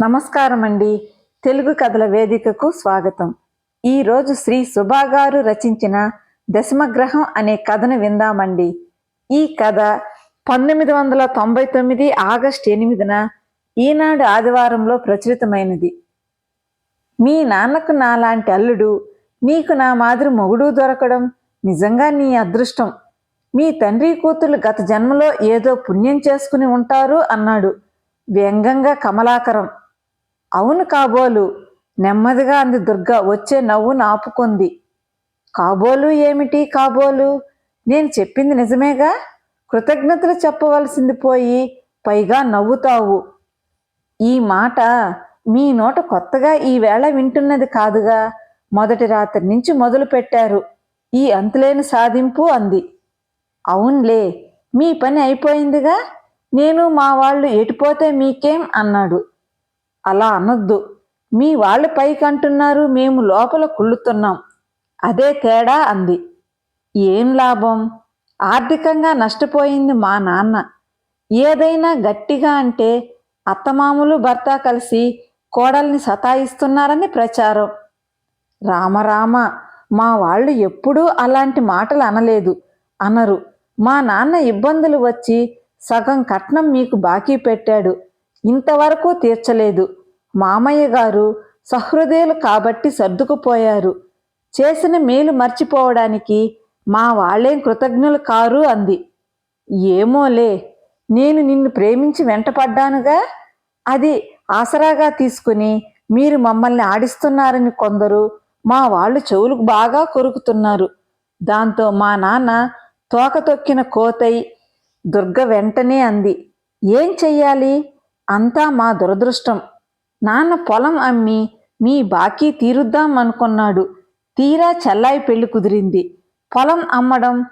నమస్కారం అండి తెలుగు కథల వేదికకు స్వాగతం. ఈరోజు శ్రీ సుభా గారు రచించిన దశమగ్రహం అనే కథను విందామండి. ఈ కథ పంతొమ్మిది వందల తొంభై తొమ్మిది ఆగస్ట్ ఎనిమిదిన ఈనాడు ఆదివారంలో ప్రచురితమైనది. మీ నాన్నకు నాలాంటి అల్లుడు నీకు నా మాదిరి మొగుడు దొరకడం నిజంగా నీ అదృష్టం. మీ తండ్రి కూతురు గత జన్మలో ఏదో పుణ్యం చేసుకుని ఉంటారు అన్నాడు వ్యంగంగా కమలాకరం. అవును కాబోలు నెమ్మదిగా అంది దుర్గ వచ్చే నవ్వును ఆపుకుంది కాబోలు ఏమిటి కాబోలు? నేను చెప్పింది నిజమేగా? కృతజ్ఞతలు చెప్పవలసింది పోయి పైగా నవ్వుతావు. ఈ మాట మీ నోట కొత్తగా ఈవేళ వింటున్నది కాదుగా? మొదటి రాత్రి నుంచి మొదలు పెట్టారు. ఈ అంతులేని సాధింపు అంది. అవునులే మీ పని అయిపోయిందిగా? నేను మా వాళ్ళు ఎటుపోతే మీకేం? అన్నాడు. అలా అనొద్దు. మీ వాళ్ళు పైకి అంటున్నారు మేము లోపల కుళ్ళుతున్నాం. అదే తేడా అంది. ఏం లాభం? ఆర్థికంగా నష్టపోయింది మా నాన్న. ఏదైనా గట్టిగా అంటే అత్తమామలు భర్త కలిసి కోడల్ని సతాయిస్తున్నారని ప్రచారం. రామరామ మా వాళ్ళు ఎప్పుడూ అలాంటి మాటలు అనలేదు. అనరు. మా నాన్న ఇబ్బందులు వచ్చి సగం కట్నం మీకు బాకీ పెట్టాడు. ఇంతవరకు తీర్చలేదు. మామయ్య గారు సహృదయులు కాబట్టి సర్దుకుపోయారు. చేసిన మేలు మర్చిపోవడానికి మా వాళ్ళేం కృతజ్ఞులు కారు అంది. ఏమోలే నేను నిన్ను ప్రేమించి వెంటపడ్డానుగా? అది ఆసరాగా తీసుకుని మీరు మమ్మల్ని ఆడిస్తున్నారని కొందరు మా వాళ్ళు చెవులకు బాగా కొరుకుతున్నారు. దాంతో మా నాన్న తోక తొక్కిన కోతై దుర్గ వెంటనే అంది ఏం చెయ్యాలి? అంతా మా దురదృష్టం. నాన్న పొలం అమ్మి మీ బాకీ తీరుద్దాం అనుకున్నాడు. తీరా చెల్లాయి పెళ్ళి కుదిరింది. పొలం అమ్మడం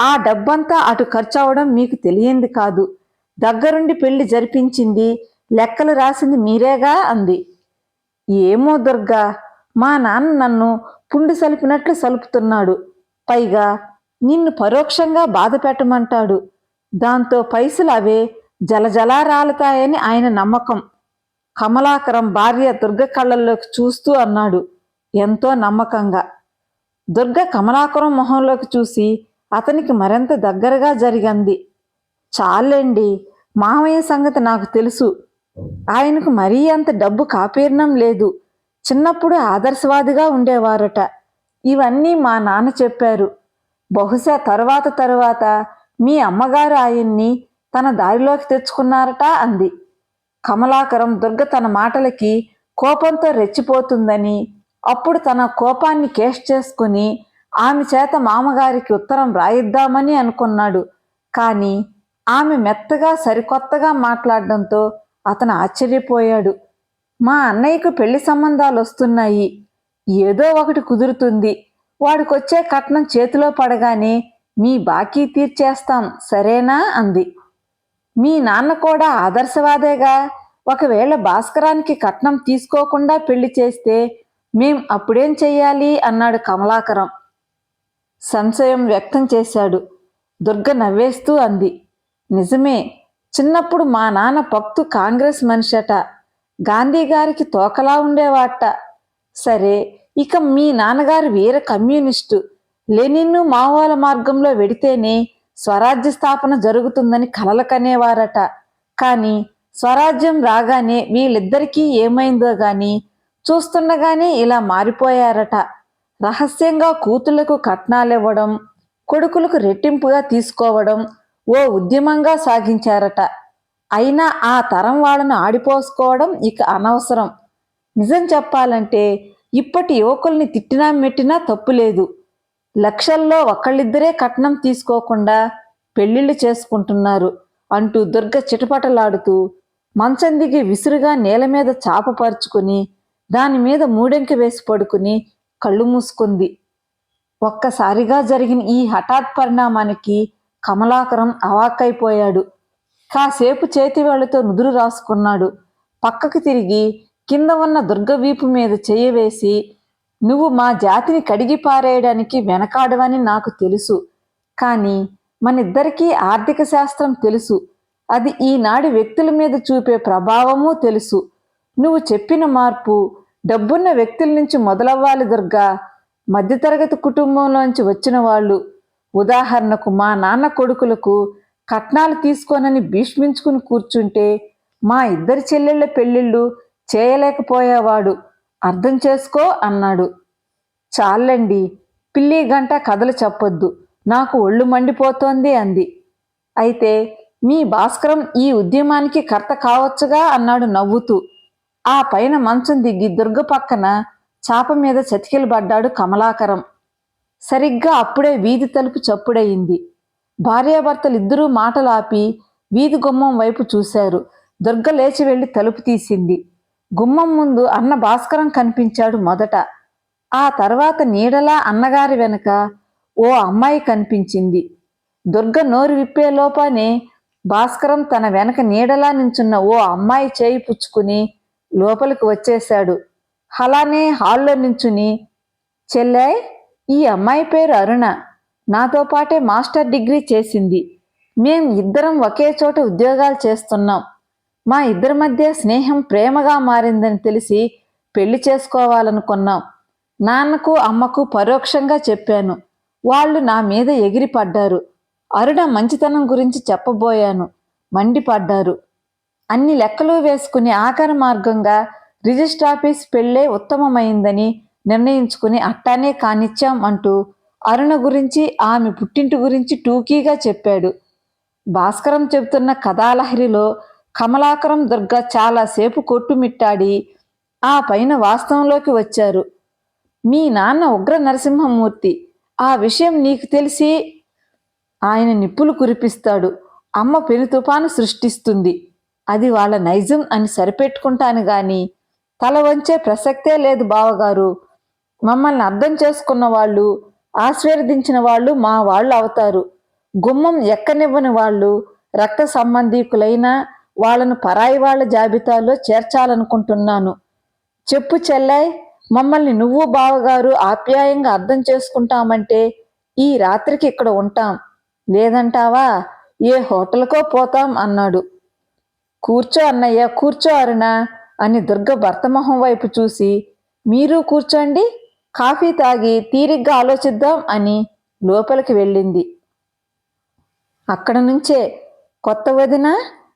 ఆ డబ్బంతా అటు ఖర్చు అవడం మీకు తెలియంది కాదు. దగ్గరుండి పెళ్ళి జరిపించింది లెక్కలు రాసింది మీరేగా? అంది. ఏమో దుర్గా మా నాన్న నన్ను పుండు సలిపినట్లు సలుపుతున్నాడు. పైగా నిన్ను పరోక్షంగా బాధ పెట్టమంటాడు. దాంతో పైసలు అవే జలజలా రాలుతాయని ఆయన నమ్మకం. కమలాకరం భార్య దుర్గ కళ్ళల్లోకి చూస్తూ అన్నాడు ఎంతో నమ్మకంగా. దుర్గ కమలాకరం మొహంలోకి చూసి అతనికి మరింత దగ్గరగా జరిగింది. చాలండి మామయ్య సంగతి నాకు తెలుసు. ఆయనకు మరీ అంత డబ్బు కాపీర్ణం లేదు. చిన్నప్పుడు ఆదర్శవాదిగా ఉండేవారట. ఇవన్నీ మా నాన్న చెప్పారు. బహుశా తరువాత తరువాత మీ అమ్మగారు ఆయన్ని తన దారిలోకి తెచ్చుకున్నారట అంది. కమలాకరం దుర్గ తన మాటలకి కోపంతో రెచ్చిపోతుందని అప్పుడు తన కోపాన్ని కేష్ చేసుకుని ఆమె చేత మామగారికి ఉత్తరం రాయిద్దామని అనుకున్నాడు. కానీ ఆమె మెత్తగా సరికొత్తగా మాట్లాడడంతో అతను ఆశ్చర్యపోయాడు. మా అన్నయ్యకు పెళ్ళి సంబంధాలు వస్తున్నాయి. ఏదో ఒకటి కుదురుతుంది. వాడికొచ్చే కట్నం చేతిలో పడగానే మీ బాకీ తీర్చేస్తాం సరేనా? అంది. మీ నాన్న కూడా ఆదర్శవాదేగా ఒకవేళ భాస్కరానికి కట్నం తీసుకోకుండా పెళ్ళి చేస్తే మేం అప్పుడేం చెయ్యాలి? అన్నాడు కమలాకరం. సంశయం వ్యక్తం చేశాడు. దుర్గ నవ్వేస్తూ అంది. నిజమే చిన్నప్పుడు మా నాన్న పక్తు కాంగ్రెస్ మనిషట. గాంధీ గారికి తోకలా ఉండేవాట. సరే ఇక మీ నాన్నగారు వీర కమ్యూనిస్టు. లెనిన్ను మావోల మార్గంలో వెడితేనే స్వరాజ్య స్థాపన జరుగుతుందని కలలు కనేవారట కానీ స్వరాజ్యం రాగానే వీళ్ళిద్దరికీ ఏమైందో గాని చూస్తుండగానే ఇలా మారిపోయారట. రహస్యంగా కూతుళ్ళకు కట్నాలివ్వడం కొడుకులకు రెట్టింపుగా తీసుకోవడం ఓ ఉద్యమంగా సాగించారట. అయినా ఆ తరం వాళ్ళను ఆడిపోసుకోవడం ఇక అనవసరం. నిజం చెప్పాలంటే ఇప్పటి యువకుల్ని తిట్టినా మెట్టినా తప్పులేదు లక్షల్లో ఒకళ్ళిద్దరే కట్నం తీసుకోకుండా పెళ్ళిళ్ళు చేసుకుంటున్నారు అంటూ దుర్గ చిటపటలాడుతూ మంచం దిగి విసురుగా నేల మీద చాపపరుచుకుని దాని మీద మూడెంక వేసి పడుకుని కళ్ళు మూసుకుంది. ఒక్కసారిగా జరిగిన ఈ హఠాత్ పరిణామానికి కమలాకరం అవాక్కైపోయాడు. కాసేపు చేతివేళ్ళతో నుదురు రాసుకున్నాడు. పక్కకు తిరిగి కింద ఉన్న దుర్గ వీపు మీద చెయ్యి వేసి నువ్వు మా జాతిని కడిగి పారేయడానికి వెనకాడవని నాకు తెలుసు. కానీ మనిద్దరికీ ఆర్థిక శాస్త్రం తెలుసు. అది ఈనాడు వ్యక్తుల మీద చూపే ప్రభావము తెలుసు. నువ్వు చెప్పిన మార్పు డబ్బున్న వ్యక్తుల నుంచి మొదలవ్వాలి దుర్గా. మధ్యతరగతి కుటుంబంలోంచి వచ్చిన వాళ్ళు. ఉదాహరణకు మా నాన్న కొడుకులకు కట్నాలు తీసుకోనని భీష్మించుకుని కూర్చుంటే మా ఇద్దరి చెల్లెళ్ళ పెళ్ళిళ్ళు చేయలేకపోయేవాడు. అర్థం చేసుకో అన్నాడు. చాలండి పిల్లి గంట కథలు చెప్పొద్దు. నాకు ఒళ్ళు మండిపోతోంది అంది. అయితే మీ భాస్కరం ఈ ఉద్యమానికి కర్త కావచ్చుగా అన్నాడు నవ్వుతూ. ఆ పైన మంచం దిగి దుర్గ పక్కన చాప మీద చతికిలు పడ్డాడు కమలాకరం. సరిగ్గా అప్పుడే వీధి తలుపు చప్పుడయింది. భార్యాభర్తలిద్దరూ మాటలాపి వీధి గుమ్మం వైపు చూశారు. దుర్గ లేచి వెళ్ళి తలుపు తీసింది. గుమ్మం ముందు అన్న భాస్కరం కనిపించాడు మొదట. ఆ తర్వాత నీడలా అన్నగారి వెనుక ఓ అమ్మాయి కనిపించింది. దుర్గ నోరు విప్పే లోపానే భాస్కరం తన వెనక నీడలా నించున్న ఓ అమ్మాయి చేయి పుచ్చుకుని లోపలికి వచ్చేశాడు. అలానే హాల్లో నించుని చెల్లాయ్ ఈ అమ్మాయి పేరు అరుణ. నాతో పాటే మాస్టర్ డిగ్రీ చేసింది. మేం ఇద్దరం ఒకే చోట ఉద్యోగాలు చేస్తున్నాం. మా ఇద్దరి మధ్య స్నేహం ప్రేమగా మారిందని తెలిసి పెళ్ళి చేసుకోవాలనుకున్నాం. నాన్నకు అమ్మకు పరోక్షంగా చెప్పాను. వాళ్ళు నా మీద ఎగిరిపడ్డారు. అరుణ మంచితనం గురించి చెప్పబోయాను. మండిపడ్డారు. అన్ని లెక్కలు వేసుకుని ఆఖరి మార్గంగా రిజిస్టర్ ఆఫీస్ పెళ్ళే ఉత్తమమైందని నిర్ణయించుకుని అట్టానే కానిచ్చాం అంటూ అరుణ గురించి ఆమె పుట్టింటి గురించి టూకీగా చెప్పాడు. భాస్కరం చెబుతున్న కథాలహరిలో కమలాకరం దుర్గ చాలాసేపు కొట్టుమిట్టాడి ఆ పైన వాస్తవంలోకి వచ్చారు. మీ నాన్న ఉగ్ర నరసింహమూర్తి ఆ విషయం నీకు తెలిసి ఆయన నిప్పులు కురిపిస్తాడు. అమ్మ పెను తుపాను సృష్టిస్తుంది. అది వాళ్ళ నైజం అని సరిపెట్టుకుంటాను గాని తల వంచే ప్రసక్తే లేదు బావగారు. మమ్మల్ని అర్థం చేసుకున్న వాళ్ళు ఆశీర్వదించిన వాళ్ళు మా వాళ్ళు అవుతారు. గుమ్మం ఎక్కనివ్వని వాళ్ళు రక్త సంబంధీకులైనా వాళ్ళను పరాయి వాళ్ళ జాబితాలో చేర్చాలనుకుంటున్నాను. చెప్పు చెల్లాయ్ మమ్మల్ని నువ్వు బావగారు ఆప్యాయంగా అర్థం చేసుకుంటామంటే ఈ రాత్రికి ఇక్కడ ఉంటాం. లేదంటావా? ఏ హోటల్కో పోతాం అన్నాడు. కూర్చో అన్నయ్య కూర్చో అరుణ అని దుర్గ భర్తమొహం వైపు చూసి మీరు కూర్చోండి కాఫీ తాగి తీరిగ్గా ఆలోచిద్దాం అని లోపలికి వెళ్ళింది. అక్కడ నుంచే కొత్త వదిన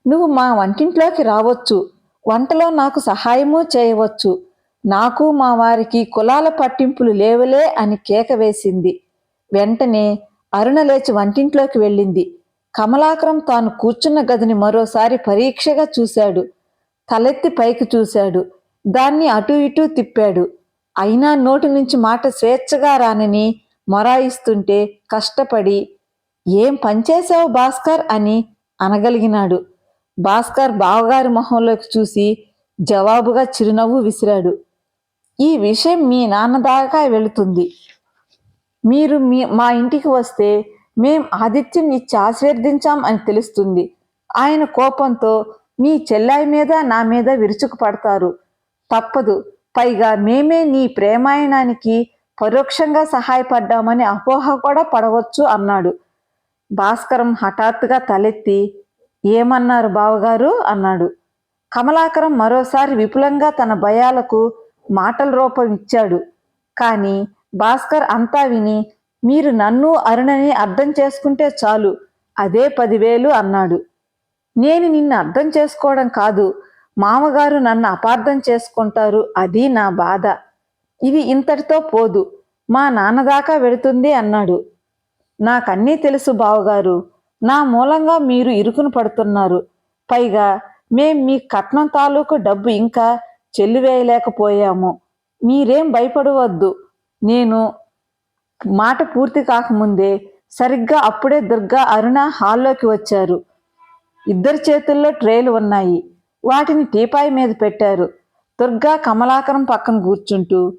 నువ్వు మా వంటింట్లోకి రావచ్చు. వంటలో నాకు సహాయము చేయవచ్చు. నాకు మా వారికి కులాల పట్టింపులు లేవులే అని కేక వేసింది. వెంటనే అరుణ లేచి వంటింట్లోకి వెళ్ళింది. కమలాకరం తాను కూర్చున్న గదిని మరోసారి పరీక్షగా చూశాడు. తలెత్తి పైకి చూశాడు. దాన్ని అటు ఇటు తిప్పాడు. అయినా నోటి నుంచి మాట స్వేచ్ఛగా రానని మొరాయిస్తుంటే కష్టపడి ఏం పనిచేశావు భాస్కర్? అని అనగలిగినాడు. భాస్కర్ బావగారి మొహంలోకి చూసి జవాబుగా చిరునవ్వు విసిరాడు. ఈ విషయం మీ నాన్న దాకా వెళుతుంది. మీరు మీ మా ఇంటికి వస్తే మేం ఆతిథ్యం ఇచ్చి ఆశీర్వదించాం అని తెలుస్తుంది. ఆయన కోపంతో మీ చెల్లాయి మీద నా మీద విరుచుకుపడతారు తప్పదు. పైగా మేమే నీ ప్రేమాయణానికి పరోక్షంగా సహాయపడ్డామని అపోహ కూడా పడవచ్చు అన్నాడు. భాస్కరం హఠాత్తుగా తలెత్తి ఏమన్నారు బావగారు? అన్నాడు. కమలాకరం మరోసారి విపులంగా తన భయాలకు మాటల రూపం ఇచ్చాడు. కానీ భాస్కర్ అంతా విని మీరు నన్ను అరుణని అర్థం చేసుకుంటే చాలు అదే పదివేలు అన్నాడు. నేను నిన్ను అర్థం చేసుకోవడం కాదు మామగారు నన్ను అపార్థం చేసుకుంటారు అది నా బాధ. ఇది ఇంతటితో పోదు మా నాన్నదాకా వెళుతుంది అన్నాడు. నాకన్నీ తెలుసు బావగారు నా మూలంగా మీరు ఇరుకును పడుతున్నారు. పైగా మేం మీ కట్నం తాలూకు డబ్బు ఇంకా చెల్లివేయలేకపోయాము. మీరేం భయపడవద్దు. నేను మాట పూర్తి కాకముందే సరిగ్గా అప్పుడే దుర్గా అరుణ హాల్లోకి వచ్చారు. ఇద్దరి చేతుల్లో ట్రేలు ఉన్నాయి. వాటిని టీపాయి మీద పెట్టారు. దుర్గా కమలాకరం పక్కన కూర్చుంటూ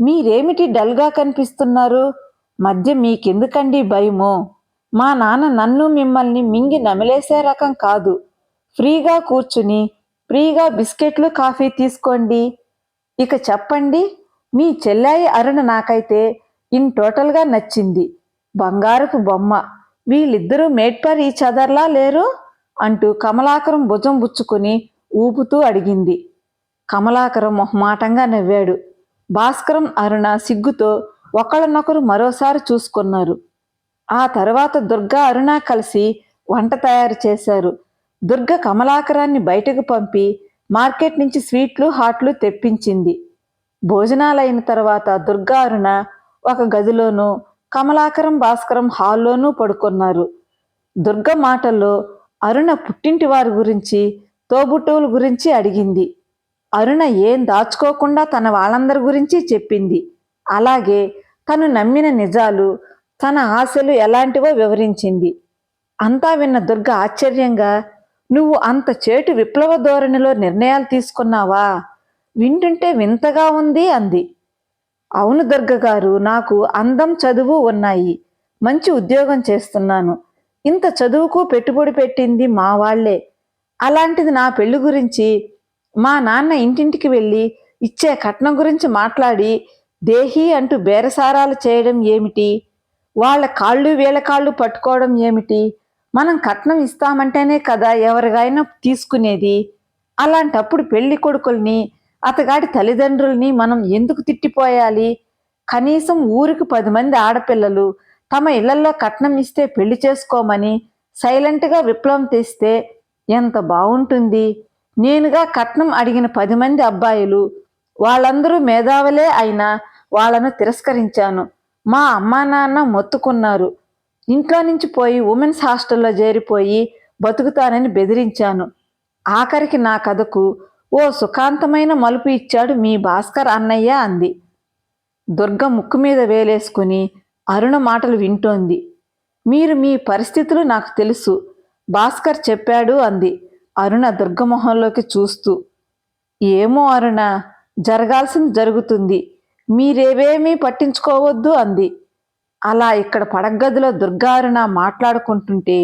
మీరేమిటి డల్గా కనిపిస్తున్నారు? మధ్య మీకెందుకండి భయమో? మా నాన్న నన్ను మిమ్మల్ని మింగి నమిలేసే రకం కాదు. ఫ్రీగా కూర్చుని ఫ్రీగా బిస్కెట్లు కాఫీ తీసుకోండి. ఇక చెప్పండి మీ చెల్లాయి అరుణ నాకైతే ఇన్ టోటల్గా నచ్చింది. బంగారపు బొమ్మ. వీళ్ళిద్దరూ మేడ్పర్ ఈ చదర్లా లేరు? అంటూ కమలాకరం భుజం బుచ్చుకుని ఊపుతూ అడిగింది. కమలాకరం మొహమాటంగా నవ్వాడు. భాస్కరం అరుణ సిగ్గుతో ఒకళ్ళనొకరు మరోసారి చూసుకున్నారు. ఆ తర్వాత దుర్గా అరుణ కలిసి వంట తయారు చేశారు. దుర్గ కమలాకరాన్ని బయటకు పంపి మార్కెట్ నుంచి స్వీట్లు హాట్లు తెప్పించింది. భోజనాలైన తర్వాత దుర్గా అరుణ ఒక గదిలోనూ కమలాకరం భాస్కరం హాల్లోనూ పడుకున్నారు. దుర్గ మాటల్లో అరుణ పుట్టింటి వారి గురించి తోబుట్టువుల గురించి అడిగింది. అరుణ ఏం దాచుకోకుండా తన వాళ్ళందరి గురించి చెప్పింది. అలాగే తను నమ్మిన నిజాలు తన ఆశలు ఎలాంటివో వివరించింది. అంతా విన్న దుర్గ ఆశ్చర్యంగా నువ్వు అంత చేటు విప్లవ ధోరణిలో నిర్ణయాలు తీసుకున్నావా? వింటుంటే వింతగా ఉంది అంది. అవును దుర్గ గారు నాకు అందం చదువు ఉన్నాయి. మంచి ఉద్యోగం చేస్తున్నాను. ఇంత చదువుకు పెట్టుబడి పెట్టింది మా వాళ్ళే. అలాంటిది నా పెళ్ళి గురించి మా నాన్న ఇంటింటికి వెళ్ళి ఇచ్చే కట్నం గురించి మాట్లాడి దేహి అంటూ బేరసారాలు చేయడం ఏమిటి? వాళ్ళ కాళ్ళు వీళ్ళ కాళ్ళు పట్టుకోవడం ఏమిటి? మనం కట్నం ఇస్తామంటేనే కదా ఎవరికైనా తీసుకునేది? అలాంటప్పుడు పెళ్ళి కొడుకుల్ని అతగాడి తల్లిదండ్రుల్ని మనం ఎందుకు తిట్టిపోయాలి? కనీసం ఊరికి పది మంది ఆడపిల్లలు తమ ఇళ్ళలో కట్నం ఇస్తే పెళ్ళి చేసుకోమని సైలెంట్గా విప్లవం తెస్తే ఎంత బాగుంటుంది నేనుగా కట్నం అడిగిన పది మంది అబ్బాయిలు వాళ్ళందరూ మేధావులే అయినా వాళ్ళను తిరస్కరించాను. మా అమ్మా నాన్న మొత్తుకున్నారు. ఇంట్లో నుంచి పోయి ఉమెన్స్ హాస్టల్లో చేరిపోయి బతుకుతానని బెదిరించాను. ఆఖరికి నా కథకు ఓ సుఖాంతమైన మలుపు ఇచ్చాడు మీ భాస్కర్ అన్నయ్య అంది. దుర్గ ముక్కు మీద వేలేసుకుని అరుణ మాటలు వింటోంది. మీరు మీ పరిస్థితులు నాకు తెలుసు భాస్కర్ చెప్పాడు అంది అరుణ దుర్గమొహంలోకి చూస్తూ. ఏమో అరుణ జరగాల్సింది జరుగుతుంది. మీరేవేమీ పట్టించుకోవద్దు అంది. అలా ఇక్కడ పడగదిలో దుర్గారుణ మాట్లాడుకుంటుంటే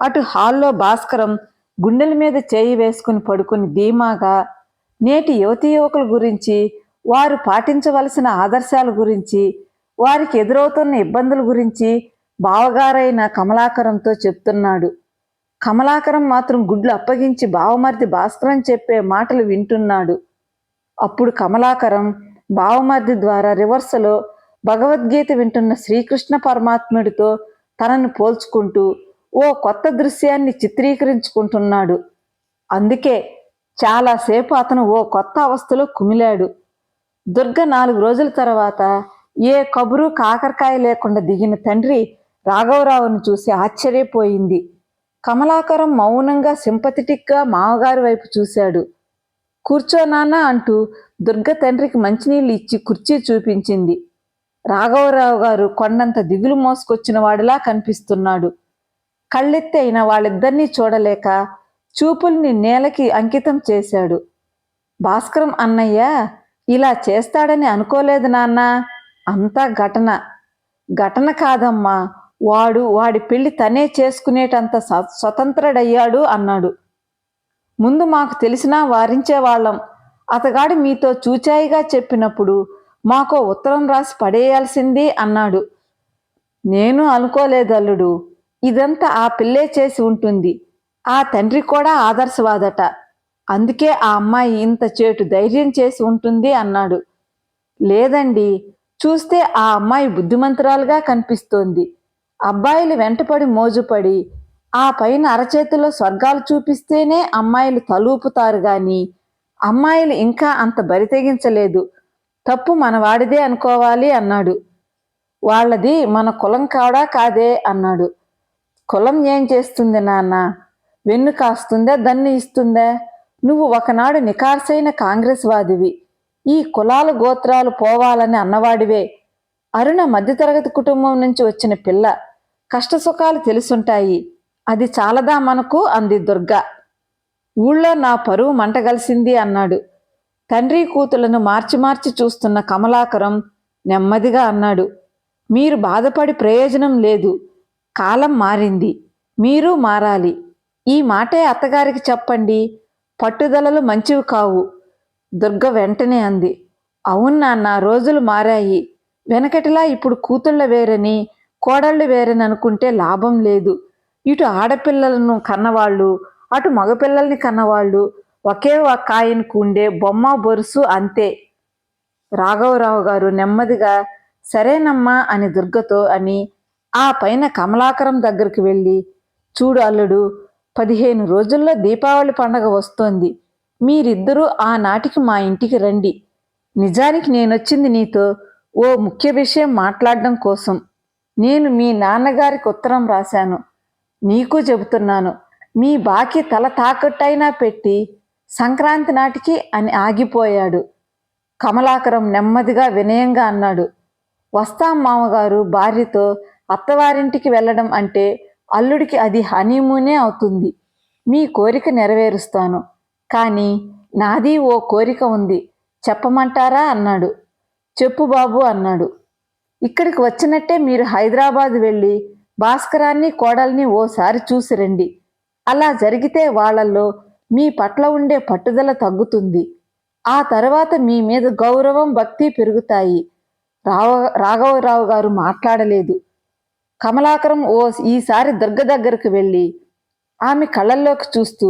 అటు హాల్లో భాస్కరం గుండెల మీద చేయి వేసుకుని పడుకుని ధీమాగా నేటి యువతీ యువకుల గురించి వారు పాటించవలసిన ఆదర్శాల గురించి వారికి ఎదురవుతున్న ఇబ్బందుల గురించి బావగారైన కమలాకరంతో చెప్తున్నాడు. కమలాకరం మాత్రం గుడ్లు అప్పగించి బావమర్ది భాస్కరం చెప్పే మాటలు వింటున్నాడు. అప్పుడు కమలాకరం బావమర్ది ద్వారా రివర్సలో భగవద్గీత వింటున్న శ్రీకృష్ణ పరమాత్ముడితో తనను పోల్చుకుంటూ ఓ కొత్త దృశ్యాన్ని చిత్రీకరించుకుంటున్నాడు. అందుకే చాలాసేపు అతను ఓ కొత్త అవస్థలో కుమిలాడు. దుర్గ నాలుగు రోజుల తర్వాత ఏ కబురు కాకరకాయ లేకుండా దిగిన తండ్రి రాఘవరావును చూసి ఆశ్చర్యపోయింది. కమలాకరం మౌనంగా సింపథెటిక్గా మామగారి వైపు చూశాడు. కూర్చో నాన్న అంటూ దుర్గ తండ్రికి మంచినీళ్ళు ఇచ్చి కుర్చీ చూపించింది. రాఘవరావు గారు కొండంత దిగులు మోసుకొచ్చిన వాడిలా కనిపిస్తున్నాడు. కళ్ళెత్తి అయిన వాళ్ళిద్దరినీ చూడలేక చూపుల్ని నేలకి అంకితం చేశాడు. భాస్కరం అన్నయ్య ఇలా చేస్తాడని అనుకోలేదు నాన్న. అంతా ఘటన. ఘటన కాదమ్మా. వాడు వాడి పెళ్ళి తనే చేసుకునేటంత స్వ- స్వతంత్రుడయ్యాడు అన్నాడు. ముందు మాకు తెలిసినా వారించేవాళ్ళం. అతగాడు మీతో చూచాయిగా చెప్పినప్పుడు మాకో ఉత్తరం రాసి పడేయాల్సింది అన్నాడు. నేను అనుకోలేదల్లుడు ఇదంతా ఆ పిల్లే చేసి ఉంటుంది. ఆ తండ్రి కూడా ఆదర్శవాదట. అందుకే ఆ అమ్మాయి ఇంత చేటు ధైర్యం చేసి ఉంటుంది అన్నాడు. లేదండి చూస్తే ఆ అమ్మాయి బుద్ధిమంతురాలుగా కనిపిస్తోంది. అబ్బాయిలు వెంటపడి మోజుపడి ఆ పైన అరచేతిలో స్వర్గాలు చూపిస్తేనే అమ్మాయిలు తలూపుతారు గాని అమ్మాయిలు ఇంకా అంత బరి తెగించలేదు. తప్పు మనవాడిదే అనుకోవాలి అన్నాడు. వాళ్ళది మన కులం కాడా కాదే అన్నాడు. కులం ఏం చేస్తుంది నాన్న? వెన్ను కాస్తుందా? దన్ను ఇస్తుందా? నువ్వు ఒకనాడు నికార్సైన కాంగ్రెస్ వాదివి. ఈ కులాలు గోత్రాలు పోవాలని అన్నవాడివే. అరుణ మధ్యతరగతి కుటుంబం నుంచి వచ్చిన పిల్ల. కష్టసుఖాలు తెలుసుంటాయి. అది చాలదా మనకు? అంది దుర్గ. ఊళ్ళో నా పరువు మంటగలిసింది అన్నాడు. తండ్రి కూతులను మార్చి మార్చి చూస్తున్న కమలాకరం నెమ్మదిగా అన్నాడు. మీరు బాధపడి ప్రయోజనం లేదు. కాలం మారింది. మీరు మారాలి. ఈ మాటే అత్తగారికి చెప్పండి. పట్టుదలలు మంచివి కావు. దుర్గ వెంటనే అంది. అవును నాన్న రోజులు మారాయి. వెనకటిలా ఇప్పుడు కూతుళ్ళ వేరని కోడళ్ళు వేరని అనుకుంటే లాభం లేదు. ఇటు ఆడపిల్లలను కన్నవాళ్ళు అటు మగపిల్లల్ని కన్నవాళ్ళు ఒకే ఒక ఆయనకు ఉండే బొమ్మ బొరుసు అంతే. రాఘవరావు గారు నెమ్మదిగా సరేనమ్మా అని దుర్గతో అని ఆ పైన కమలాకరం దగ్గరికి వెళ్ళి చూడు అల్లుడు పదిహేను రోజుల్లో దీపావళి పండగ వస్తోంది. మీరిద్దరూ ఆనాటికి మా ఇంటికి రండి. నిజానికి నేనొచ్చింది నీతో ఓ ముఖ్య విషయం మాట్లాడడం కోసం. నేను మీ నాన్నగారికి ఉత్తరం రాశాను. నీకు చెబుతున్నాను. మీ బాకీ తల తాకట్టైనా పెట్టి సంక్రాంతి నాటికి అని ఆగిపోయాడు. కమలాకరం నెమ్మదిగా వినయంగా అన్నాడు. వస్తాం మామగారు భార్యతో అత్తవారింటికి వెళ్ళడం అంటే అల్లుడికి అది హనీమూనే అవుతుంది. మీ కోరిక నెరవేరుస్తాను. కానీ నాది ఓ కోరిక ఉంది. చెప్పమంటారా? అన్నాడు. చెప్పు బాబు అన్నాడు. ఇక్కడికి వచ్చినట్టే మీరు హైదరాబాద్ వెళ్ళి భాస్కరాన్ని కోడల్ని ఓసారి చూసి రండి. అలా జరిగితే వాళ్ళల్లో మీ పట్ల ఉండే పట్టుదల తగ్గుతుంది. ఆ తర్వాత మీ మీద గౌరవం భక్తి పెరుగుతాయి. రావ రాఘవరావు గారు మాట్లాడలేదు. కమలాకరం ఓ ఈసారి దుర్గ దగ్గరకు వెళ్ళి ఆమె కళ్ళల్లోకి చూస్తూ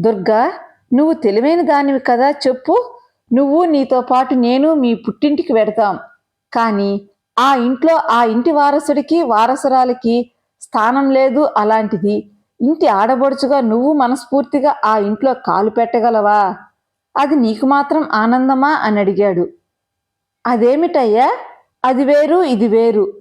దుర్గా నువ్వు తెలివైన దానివి కదా చెప్పు. నువ్వు నీతో పాటు నేను మీ పుట్టింటికి వెడతాం. కానీ ఆ ఇంట్లో ఆ ఇంటి వారసుడికి వారసురాలికి స్థానం లేదు అలాంటిది. ఇంటి ఆడబడుచుగా నువ్వు మనస్ఫూర్తిగా ఆ ఇంట్లో కాలు పెట్టగలవా? అది నీకు మాత్రం ఆనందమా? అని అడిగాడు. అదేమిటయ్యా? అది వేరు ఇది వేరు.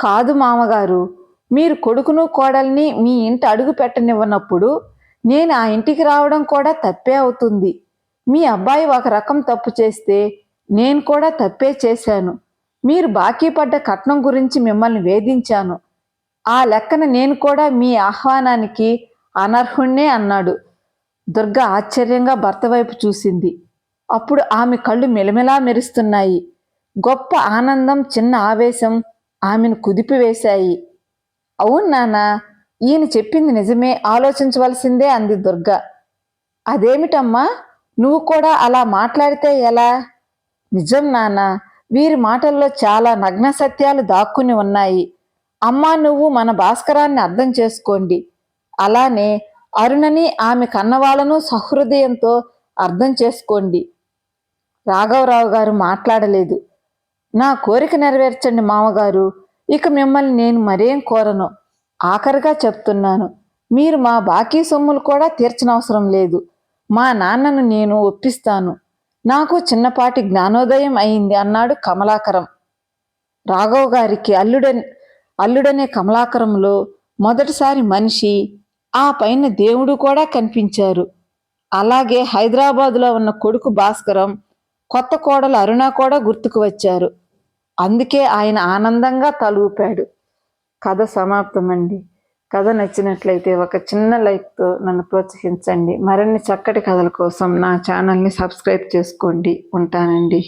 కాదు మామగారు మీరు కొడుకును కోడల్ని మీ ఇంటి అడుగు పెట్టనివ్వనప్పుడు నేను ఆ ఇంటికి రావడం కూడా తప్పే అవుతుంది. మీ అబ్బాయి ఒక రకం తప్పు చేస్తే నేను కూడా తప్పే చేశాను. మీరు బాకీ పడ్డ కట్నం గురించి మిమ్మల్ని వేధించాను. ఆ లెక్కన నేను కూడా మీ ఆహ్వానానికి అనర్హుణ్ణే అన్నాడు. దుర్గ ఆశ్చర్యంగా భర్త వైపు చూసింది. అప్పుడు ఆమె కళ్ళు మెలమెలా మెరుస్తున్నాయి. గొప్ప ఆనందం చిన్న ఆవేశం ఆమెను కుదిపివేశాయి. అవును నానా ఈయన చెప్పింది నిజమే ఆలోచించవలసిందే అంది దుర్గ. అదేమిటమ్మా నువ్వు కూడా అలా మాట్లాడితే ఎలా? నిజం నానా వీరి మాటల్లో చాలా నగ్న సత్యాలు దాక్కుని ఉన్నాయి. అమ్మా నువ్వు మన భాస్కరాన్ని అర్థం చేసుకోండి. అలానే అరుణని ఆమె కన్నవాళ్ళను సహృదయంతో అర్థం చేసుకోండి. రాఘవరావు గారు మాట్లాడలేదు. నా కోరిక నెరవేర్చండి మామగారు. ఇక మిమ్మల్ని నేను మరేం కోరను? ఆఖరిగా చెప్తున్నాను. మీరు మా బాకీ సొమ్ములు కూడా తీర్చనవసరం లేదు. మా నాన్నను నేను ఒప్పిస్తాను. నాకు చిన్నపాటి జ్ఞానోదయం అయింది అన్నాడు కమలాకరం. రాఘవ్ గారికి అల్లుడని అల్లుడనే కమలాకరంలో మొదటిసారి మనిషి ఆ పైన దేవుడు కూడా కనిపించారు. అలాగే హైదరాబాదులో ఉన్న కొడుకు భాస్కరం కొత్త కోడలు అరుణ కూడా గుర్తుకు వచ్చారు. అందుకే ఆయన ఆనందంగా తలూపాడు. కథ సమాప్తమండి. కథ నచ్చినట్లయితే ఒక చిన్న లైక్తో నన్ను ప్రోత్సహించండి. మరిన్ని చక్కటి కథల కోసం నా ఛానల్ని సబ్స్క్రైబ్ చేసుకోండి. ఉంటానండి.